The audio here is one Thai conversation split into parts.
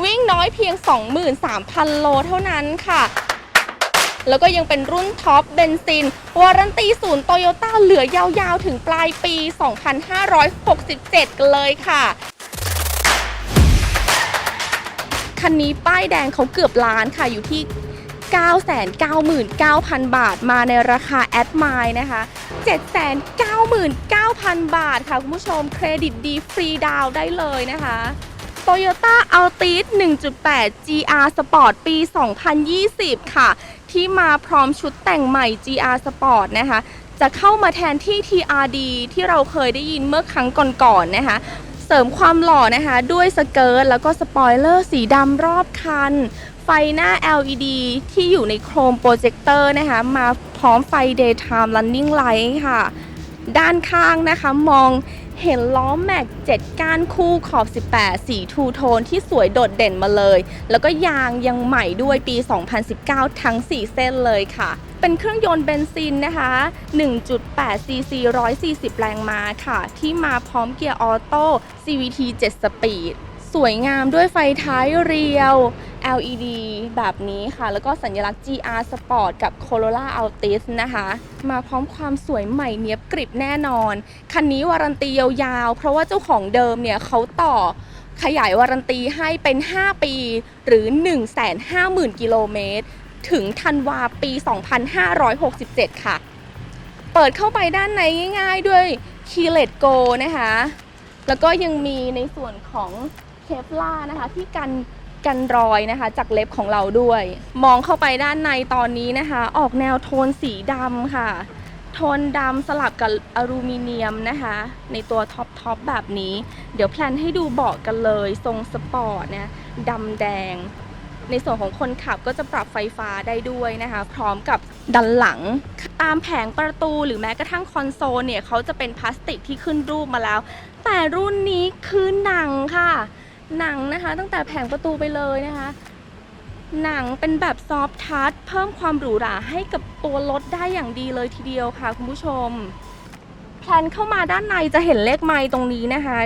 วิ่งน้อยเพียง 23,000 โลเท่านั้นค่ะ แล้วก็ยังเป็นรุ่นท็อปเบนซิน วารันตีศูนย์โตโยต้าเหลือยาวๆ ถึงปลายปี 2567 กันเลยค่ะคันนี้ป้ายแดงเขาเกือบล้านค่ะอยู่ที่ 999,000 บาทมาในราคาแอดไมล์นะคะ 799,000 บาทค่ะ คุณผู้ชมเครดิตดีฟรีดาวได้เลยนะคะ Toyota Altis 1.8 GR Sport ปี 2020 ค่ะ ที่มาพร้อมชุดแต่งใหม่ GR Sport นะคะ จะเข้ามาแทนที่ TRD ที่เราเคยได้ยินเมื่อครั้งก่อนๆนะคะ เสริมความหล่อนะคะ ด้วยสเกิร์ตแล้วก็สปอยเลอร์สีดำรอบคัน ไฟหน้า LED ที่อยู่ในโครมโปรเจคเตอร์นะคะ มาพร้อมไฟ Daytime Running Light ค่ะ ด้านข้างนะคะมอง เห็นล้อแม็ก7ก้านคู่ขอบ 18 สีทูโทนที่สวยโดดเด่นมาเลย แล้วก็ยางยังใหม่ด้วยปี 2019 ทั้ง 4 เส้นเลยค่ะ เป็นเครื่องยนต์เบนซินนะคะ 1.8 cc 140 แรงม้าค่ะ ที่มาพร้อมเกียร์ออโต้ CVT 7 สปีด สวยงามด้วยไฟท้ายเรียว LED แบบนี้ค่ะ แล้วก็สัญลักษณ์ GR Sport กับ Corolla Altis นะคะ มาพร้อมความสวยใหม่เนียบกริบแน่นอน คันนี้วารันตียาวๆ เพราะว่าเจ้าของเดิมเนี่ยเขาต่อขยายวารันตีให้เป็น 5 ปีหรือ 150,000 กิโลเมตร ถึงธันวาปี 2567 ค่ะ เปิดเข้าไปด้านในง่าย ๆ ด้วย Keyless Go นะคะ แล้วก็ยังมีในส่วนของเคฟล่านะคะที่กัน กันรอยนะคะ จากเล็บของเราด้วย มองเข้าไปด้านในตอนนี้นะคะ ออกแนวโทนสีดำค่ะ โทนดำสลับกับอลูมิเนียมนะคะ ในตัวท็อปท็อปแบบนี้ เดี๋ยวแพลนให้ดูเบาะกันเลย ทรงสปอร์ตเนี่ยดำแดง ในส่วนของคนขับก็จะปรับไฟฟ้าได้ด้วยนะคะ พร้อมกับดันหลัง ตามแผงประตูหรือแม้กระทั่งคอนโซลเนี่ยเขาจะเป็นพลาสติกที่ขึ้นรูปมาแล้ว แต่รุ่นนี้คือหนังค่ะ หนังนะคะ ตั้งแต่แผงประตูไปเลยนะคะ หนังเป็นแบบซอฟทัชเพิ่มความหรูหราให้กับตัวรถได้อย่างดีเลยทีเดียวค่ะคุณผู้ชมแพลนเข้ามาด้านในจะเห็นเลขไมล์ตรงนี้นะคะ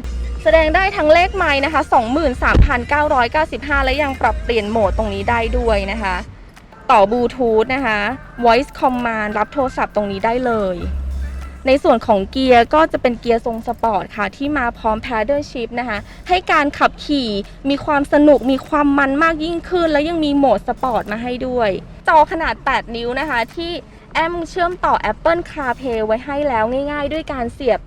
แสดงได้ทั้งเลขไมล์นะคะ 23,995 และยังปรับเปลี่ยนโหมดตรงนี้ได้ด้วยนะคะ ต่อบลูทูธนะคะ voice command รับโทรศัพท์ตรงนี้ได้เลย ในส่วนของเกียร์ก็จะเป็นเกียร์ทรงสปอร์ตค่ะ ที่มาพร้อม paddle shift นะคะ ให้การขับขี่มีความสนุกมีความมันมากยิ่งขึ้น แล้วยังมีโหมดสปอร์ตมาให้ด้วย จอขนาด 8 นิ้วนะคะ ที่แอมเชื่อมต่อ Apple CarPlay ไว้ให้แล้วง่าย ๆ ด้วยการเสียบ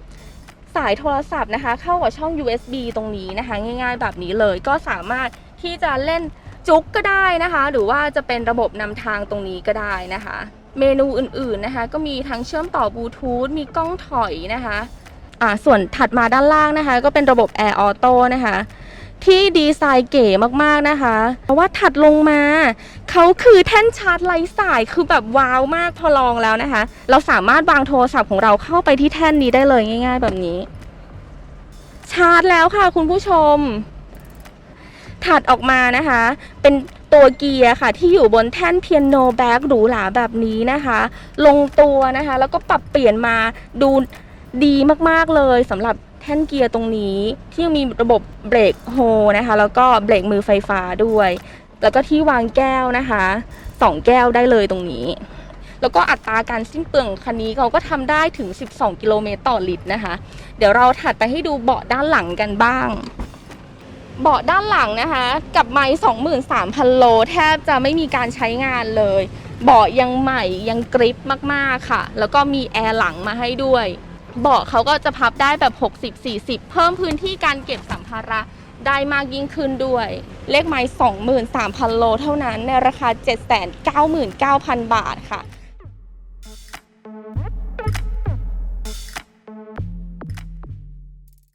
สายโทรศัพท์นะคะ เข้ากับช่อง USB ตรงนี้นะคะ ง่าย ๆ แบบนี้เลยก็สามารถที่จะเล่นจุกก็ได้นะคะ หรือว่าจะเป็นระบบนำทางตรงนี้ก็ได้นะคะ เมนูอื่นๆนะคะ ก็มีทั้งเชื่อมต่อบลูทูธมีกล้องถอยนะคะอ่าส่วนถัดมาด้านล่างนะคะ ก็เป็นระบบ Air Auto นะคะ ที่ดีไซน์เก๋มากๆนะคะ เพราะว่าถัดลงมาเขาคือแท่นชาร์จไร้สายคือแบบว้าวมากพอลองแล้วนะคะ เราสามารถวางโทรศัพท์ของเราเข้าไปที่แท่นนี้ได้เลยง่าย ๆ แบบนี้ ชาร์จแล้วค่ะคุณผู้ชมถัดออกมานะคะ เป็น ตัวเกียร์ค่ะ ที่อยู่บนแท่นเพียโนแบ็กหรูหราแบบนี้นะคะ ลงตัวนะคะ แล้วก็ปรับเปลี่ยนมาดูดีมากๆเลยสำหรับแท่นเกียร์ตรงนี้ที่มีระบบเบรกโฮนะคะ แล้วก็เบรกมือไฟฟ้าด้วย แล้วก็ที่วางแก้วนะคะสองแก้วได้เลยตรงนี้ แล้วก็อัตราการสิ้นเปลืองของคันนี้เขาก็ทำได้ถึง 12 กิโลเมตรต่อลิตรนะคะ เดี๋ยวเราถัดไปให้ดูเบาะด้านหลังกันบ้าง เบาะด้านหลังนะคะ กับไม้23,000 โล แทบจะไม่มีการใช้งานเลย เบาะยังใหม่ยังกริปมากๆค่ะ แล้วก็มีแอร์หลังมาให้ด้วย เบาะเขาก็จะพับได้แบบ 60-40 เพิ่มพื้นที่การเก็บสัมภาระได้มากยิ่งขึ้นด้วย เลขไม้23,000 โลเท่านั้นในราคา 799,000 บาทค่ะ